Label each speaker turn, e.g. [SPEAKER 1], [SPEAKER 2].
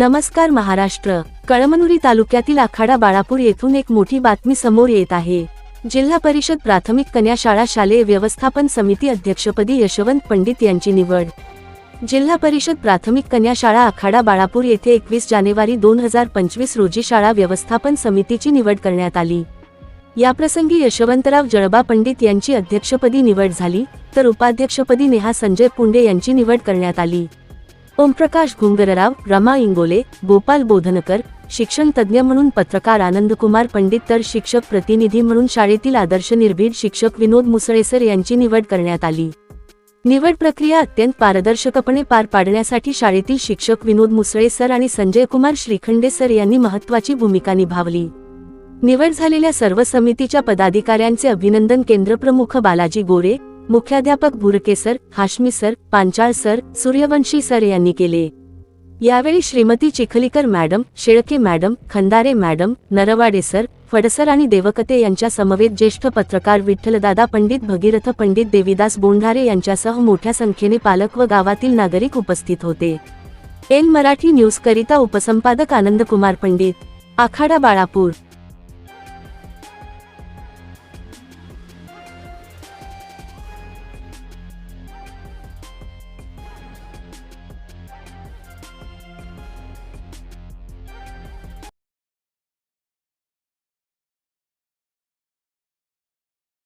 [SPEAKER 1] नमस्कार महाराष्ट्र. कळमनुरी तालुक्यातील आखाडा बाळापूर येथून एक मोठी बातमी समोर येत आहे. जिल्हा परिषद प्राथमिक कन्या शाळा शालेय व्यवस्थापन समिती अध्यक्षपदी यशवंत पंडित यांची निवड. जिल्हा परिषद प्राथमिक कन्या शाळा आखाडा बाळापूर येथे एकवीस जानेवारी दोन हजार पंचवीस रोजी शाळा व्यवस्थापन समितीची निवड करण्यात आली. याप्रसंगी यशवंतराव जळबा पंडित यांची अध्यक्षपदी निवड झाली तर उपाध्यक्षपदी नेहा संजय पुंडे यांची निवड करण्यात आली. ओमप्रकाश घुंगरराव रमा इंगोले गोपाल बोधनकर शिक्षण तज्ज्ञ म्हणून पत्रकार आनंदकुमार पंडित तर शिक्षक प्रतिनिधी म्हणून शाळेतील आदर्श निर्भीड शिक्षक विनोद मुसळेसर यांची निवड करण्यात आली. निवड प्रक्रिया अत्यंत पारदर्शकपणे पार पाडण्यासाठी शाळेतील शिक्षक विनोद मुसळे सर आणि संजय कुमार श्रीखंडे सर यांनी महत्वाची भूमिका निभावली. निवड झालेल्या सर्व समितीच्या पदाधिकाऱ्यांचे अभिनंदन केंद्रप्रमुख बालाजी गोरे मुख्याध्यापक Bhurke sir Hashmi sir Panchal sir Suryavanshi sir यांनी केले. यावेळी Shrimati Chikhlikar madam Shelke madam Khandare madam Narwade sir Phad sir आणि देवकते यांच्या समवेत ज्येष्ठ पत्रकार विठ्ठलदादा पंडित भगीरथ पंडित देवीदास बोंढारे यांच्यासह मोठ्या संख्येने पालक व गावातील नागरिक उपस्थित होते. एन मराठी न्यूज करिता उपसंपादक आनंदकुमार पंडित. आखाडा बाळापूर.